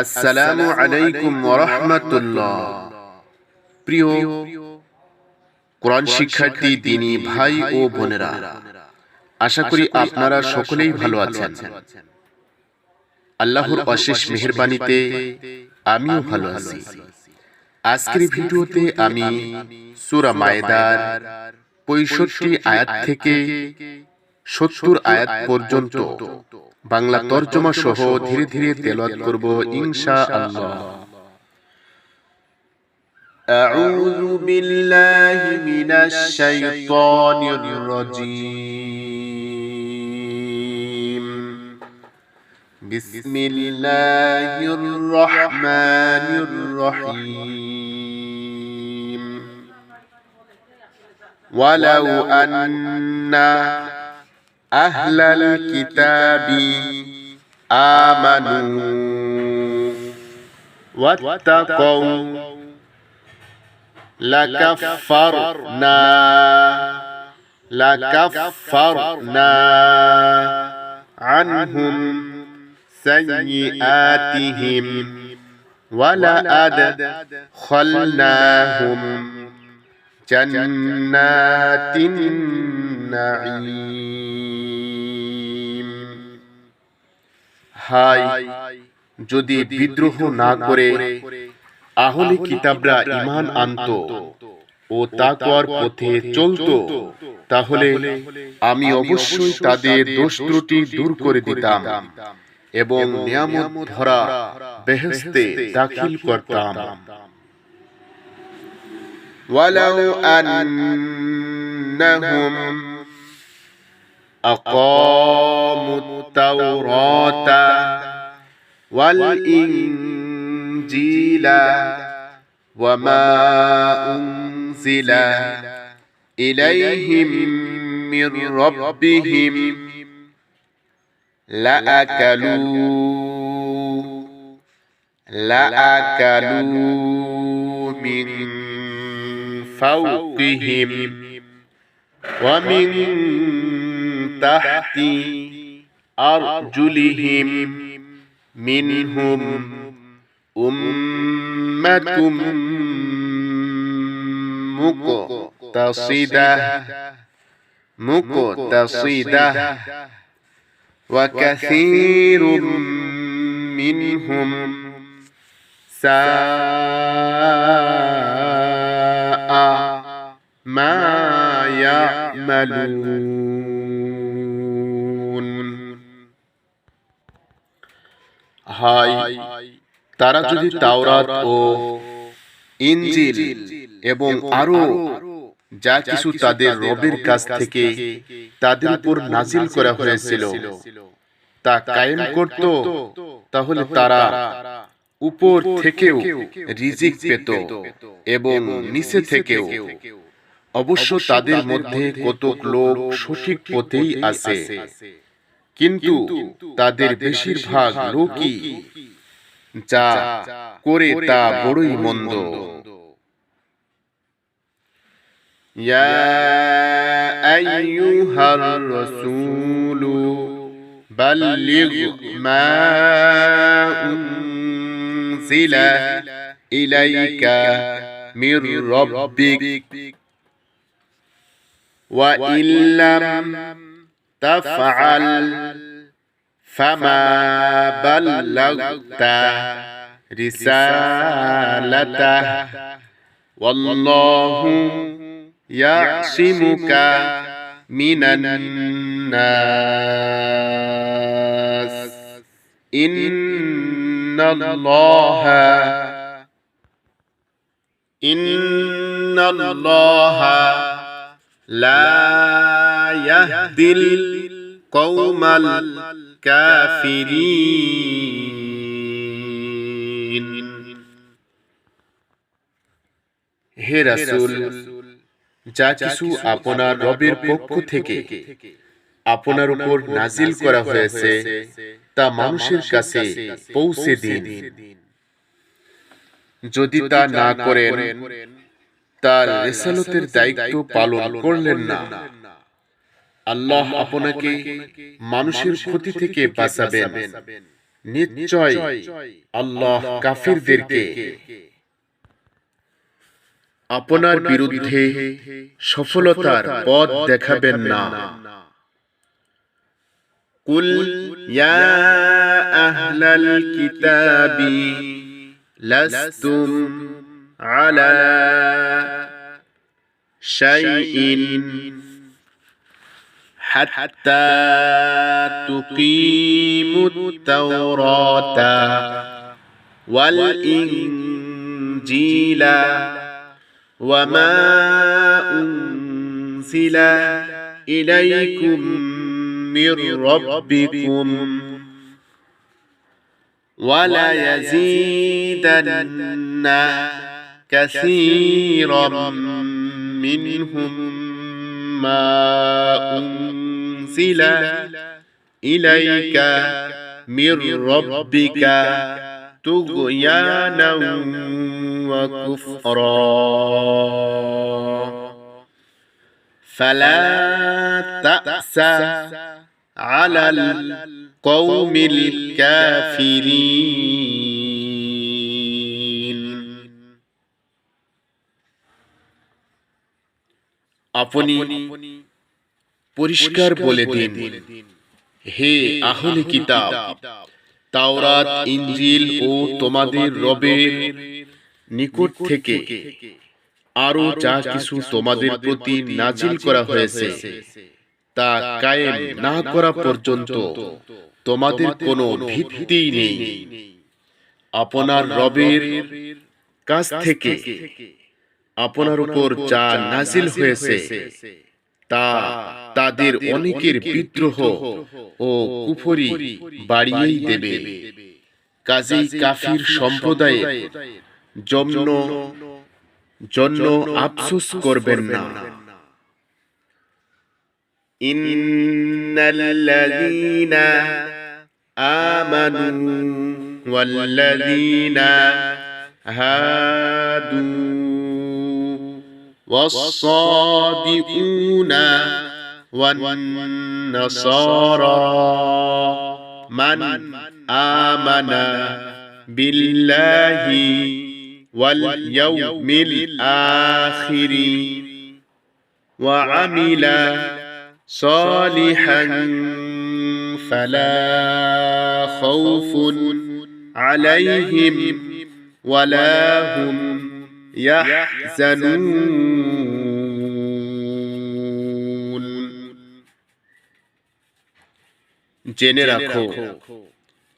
আসসালামু আলাইকুম ওরহমতুল্লাহ প্রিয় কোরআন শিক্ষার্থী, দিনী ভাই ও বোনেরা, আশা করি আপনারা সকলেই ভালো আছেন। আল্লাহর অশেষ মেহেরবানিতে আমিও ভালো আছি। আজকের ভিডিওতে আমি সূরা মায়েদার পঁয়ষট্টি আয়াত থেকে সত্তর আয়াত পর্যন্ত বাংলা তর্জমা সহ ধীরে ধীরে তেলাওয়াত করব ইনশা আল্লাহ أعوذ بالله من الشيطان الرجيم بسم الله الرحمن الرحيم ولو أن أهل الكتاب آمنوا واتقوا لكفرنا لكفرنا عنهم سيئاتهم ولأدخلناهم جنات النعيم হাই যদি বিদ্রোহ না করে আহলে কিতাবরা ইমান আনত ও তাকওয়ার পথে চলতো তাহলে আমি অবশ্যই তাদের দোষ ত্রুটি দূর করে দিতাম এবং নিয়ামত ভরা বেহেশতে দাখিল করতাম ولو أنهم أقاموا التوراة والإنجيل وما أنزل إليهم من ربهم لأكلوا لأكلوا من فوقهم ومن تحت أرجلهم منهم أمة مقتصدة مقتصدة وكثير منهم ساء ما يعملون হাই তারা যদি তাওরাত ও ইনজিল এবং আরো যা কিছু তাদের রবের কাছ থেকে তাদের উপর নাজিল করা হয়েছিল তা কায়েম করত তাহলে তারা উপর থেকেও রিজিক পেত এবং নিচে থেকেও অবশ্য তাদের মধ্যে কতক লোক সঠিক পথেই আছে কিন্তু তাদের বেশিরভাগ লোকই যা করে তা বড়ই মন্দ يا أيها الرسول بلغ ما أنزل إليك من ربك وإن لم تفعل فما بلغت رسالته. والله يعصمك من الناس. إن الله إن الله لا يهدي القوم الكافرين হে রাসূল যা কিছু আপনার রবের পক্ষ থেকে আপনার উপর নাজিল করা হয়েছে তা মানুষের কাছে পৌঁছে দিন যদি তা না করেন তার রেসালতের দায়িত্ব পালন করলেন না। আল্লাহ আপনাকে মানুষের ক্ষতি থেকে বাঁচাবেন। নিশ্চয় আল্লাহ কাফিরদেরকে আপনার বিরুদ্ধে সফলতার পথ দেখাবেন না। কুল ইয়া আহলাল কিতাবি লাস্তুম على شيء حتى تقيم التوراة والإنجيل وما أنزل إليكم من ربكم ولا يزيدن كثيرا منهم ما أنزل إليك من ربك طغيانا وكفرا. فلا تأس على القوم الكافرين. আপনি পরিষ্কার বলে দিন। হে আহলে কিতাব, তাওরাত ইঞ্জিল ও তোমাদের রবের নিকট থেকে আরও যা কিছু তোমাদের প্রতি নাজিল করা হয়েছে, তা কায়েম না করা পর্যন্ত তোমাদের কোনো ভিত্তি নেই। আপনার রবের কাছ থেকে আপনার উপর যা নাজিল হয়েছে তা তাদের অনেকের বিদ্রোহ ও কুফরি বাড়িয়েই দেবে। কাজেই কাফির সম্প্রদায়ে জন্য জন্য আফসোস করবেন না। ইন্নাল্লাযীনা আমানু ওয়াল্লাযীনা হাদু والصادقون والنصارى. من آمن بالله واليوم الآخر وعمل صالحا فلا خوف عليهم ولا هم يحزنون জেনে রাখো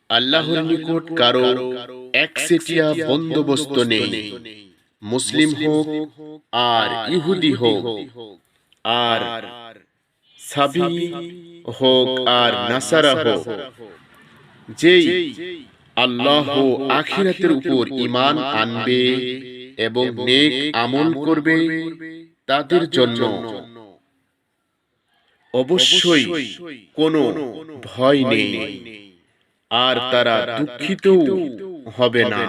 আল্লাহর নিকট কারো একচেটিয়া বন্দোবস্ত নেই মুসলিম হোক আর ইহুদি হোক আর সাবি হোক আর নাসারা হোক যেই আল্লাহ ও আখিরাতের উপর ঈমান আনবে এবং নেক আমল করবে তাদের জন্য। অবশ্যই কোনো ভয় নেই। আর তারা দুঃখিতও হবে না।